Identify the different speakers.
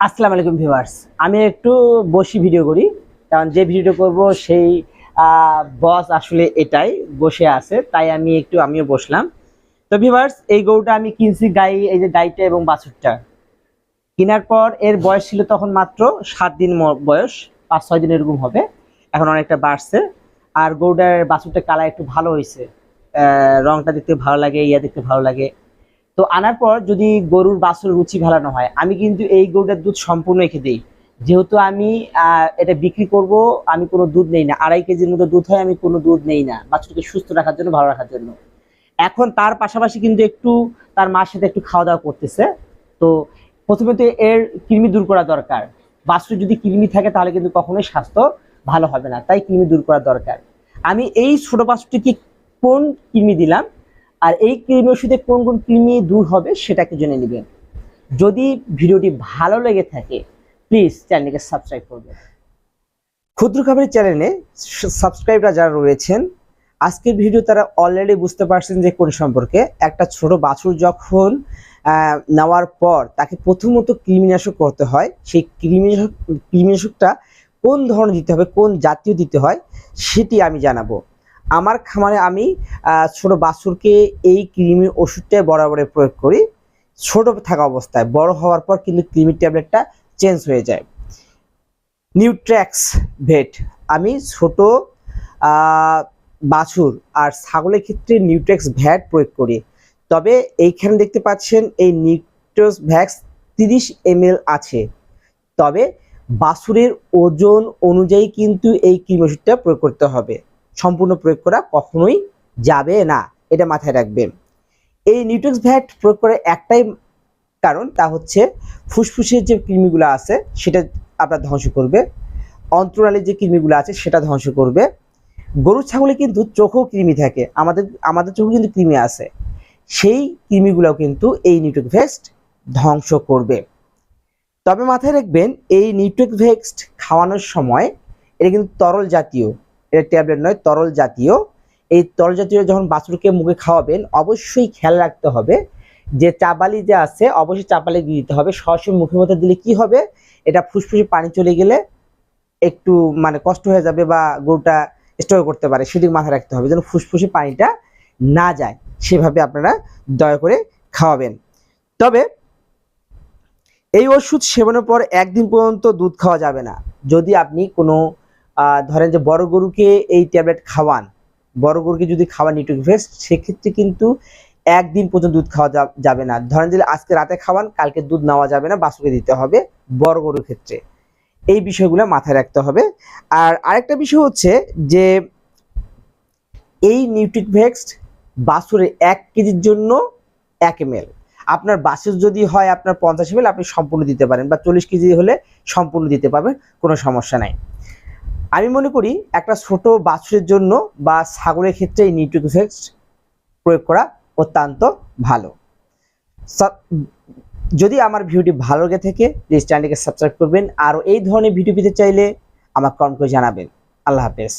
Speaker 1: আসসালামু আলাইকুম ভিউয়ার্স। আমি একটু বসি ভিডিও করি, কারণ যে ভিডিওটা করব সেই বস আসলে এটাই, বসে আছে, তাই আমি একটু, আমিও বসলাম। তো ভিউয়ার্স, এই গরুটা আমি কিনছি গাই, এই যে গাইটা এবং বাছুরটা। কেনার পর এর বয়স ছিল তখন মাত্র সাত দিন বয়স, পাঁচ, ছয় দিন এরকম হবে। এখন অনেকটা বাড়ছে। আর গরুটার বাছুরটা কালার একটু ভালো হয়েছে। রংটা দেখতে ভালো লাগে, ইয়া দেখতে ভালো লাগে। তো আনার পর যদি গরুর বাছুর রুচি ভালো না হয়, আমি কিন্তু এই গরুটার দুধ সম্পূর্ণ রেখে দিই। যেহেতু আমি এটা বিক্রি করব, আমি কোনো দুধ নেই না। আড়াই কেজির মতো দুধ হয়, আমি কোনো দুধ নেই না বাছুরকে সুস্থ রাখার জন্য, ভালো রাখার জন্য। এখন তার পাশাপাশি কিন্তু একটু তার মার সাথে একটু খাওয়া দাওয়া করতেছে। তো প্রথমে তো এর কৃমি দূর করা দরকার। বাছুর যদি কৃমি থাকে, তাহলে কিন্তু কখনোই স্বাস্থ্য ভালো হবে না। তাই কৃমি দূর করা দরকার। আমি এই ছোট বাছুরটিকে কোন কৃমি দিলাম? আর এই কৃমি ওষুধে কোন কোন কৃমি দূর হবে সেটাকে জেনে নেবেন। যদি ভিডিওটি ভালো লেগে থাকে প্লিজ চ্যানেলকে সাবস্ক্রাইব করবেন। ক্ষুদ্র খাবারের চ্যানেলে সাবস্ক্রাইবরা যারা রয়েছেন, আজকের ভিডিও তারা অলরেডি বুঝতে পারছেন যে কোন সম্পর্কে। একটা ছোট বাছুর যখন নেওয়ার পর তাকে প্রথমত কৃমিনাশক করতে হয়, সেই কৃমিনাশক, কৃমিনাশকটা কোন ধরনের দিতে হবে, কোন জাতীয় দিতে হয়, সেটি আমি জানাব। আমার খামারে আমি ছোট বাছুরকে এই কৃমির ওষুধটাই বরাবরে প্রয়োগ করি। ছোট থাকা অবস্থায়, বড় হওয়ার পর কিন্তু কৃমির ট্যাবলেটটা চেঞ্জ হয়ে যায়। নিউট্র্যাক্স ভেট, আমি ছোট বাছুর আর ছাগলের ক্ষেত্রে নিউট্রেক্স ভ্যাট প্রয়োগ করি। তবে এইখানে দেখতে পাচ্ছেন এই নিউট্রস ভ্যাক্স তিরিশ এম আছে। তবে বাছুরের ওজন অনুযায়ী কিন্তু এই কৃমি ওষুধটা প্রয়োগ করতে হবে। সম্পূর্ণ প্রয়োগ করা কখনোই যাবে না। এটা মাথায় রাখবেন এই নিউট্রিক্স ভ্যাট প্রয়োগ করে একটাই কারণ তা হচ্ছে ফুসফুসের যে কৃমিগুলো আছে, সেটা আপনার ধ্বংস করবে। অন্তরালে যে কৃমিগুলো আছে, সেটা ধ্বংস করবে। গরু ছাগলে কিন্তু চোখেও কৃমি থাকে। আমাদের আমাদের চোখে কিন্তু কৃমি আছে। সেই কৃমিগুলো কিন্তু এই নিউট্রিক ভেস্ট ধ্বংস করবে। তবে মাথায় রাখবেন, এই নিউট্রিক ভেক্সট খাওয়ানোর সময় এটা কিন্তু তরল জাতীয়। এটা ট্যাবলেট নয়, তরল জাতীয়। এই তরল জাতীয় যখন বাছুরকে মুখে খাওয়াবেন, অবশ্যই খেয়াল রাখতে হবে যে চাপালি যে আছে, অবশ্যই দিয়ে দিতে হবে। সরাসরি মুখের মধ্যে দিলে কি হবে? এটা ফুসফুসে পানি চলে গেলে একটু মানে কষ্ট হয়ে যাবে বা গরুটা স্টোর করতে পারে। সেদিকে মাথায় রাখতে হবে যেন ফুসফুসে পানিটা না যায়। সেভাবে আপনারা দয়া করে খাওয়াবেন। তবে এই ওষুধ সেবনের পর একদিন পর্যন্ত দুধ খাওয়া যাবে না। যদি আপনি কোনো ধরেন যে বড় গরুকে এই ট্যাবলেট খাওয়ান, বড় গরুকে যদি খাওয়ান নিউট্রিফেস্ট সেক্ষেত্রে কিন্তু একদিন পর্যন্ত দুধ খাওয়া যাবে না। ধরেন যে আজকে রাতে খাওয়ান, কালকে দুধ নেওয়া যাবে না বাছুরকে দিতে হবে বড় গরুর ক্ষেত্রে। এই বিষয়গুলো মাথায় রাখতে হবে। আর আরেকটা বিষয় হচ্ছে যে এই নিউট্রিভেক্সড বাছুরের এক কেজির জন্য এক এম আপনার বাছুর যদি হয় আপনার পঞ্চাশ এম আপনি সম্পূর্ণ দিতে পারেন বা চল্লিশ কেজি হলে সম্পূর্ণ দিতে পারবেন, কোনো সমস্যা নাই। আমি মনে করি একটা ছোট বাছুরের জন্য বা ছাগলের ক্ষেত্রে এই নিউট্রিভেক্সড প্রয়োগ করা অত্যন্ত ভালো। যদি আমার ভিডিওটি ভালো লেগে থাকে প্লিজ চ্যানেলটিকে সাবস্ক্রাইব করবেন। আর এই ধরনের ভিডিও পেতে চাইলে আমার কমেন্ট করে জানাবেন। আল্লাহ হাফেজ।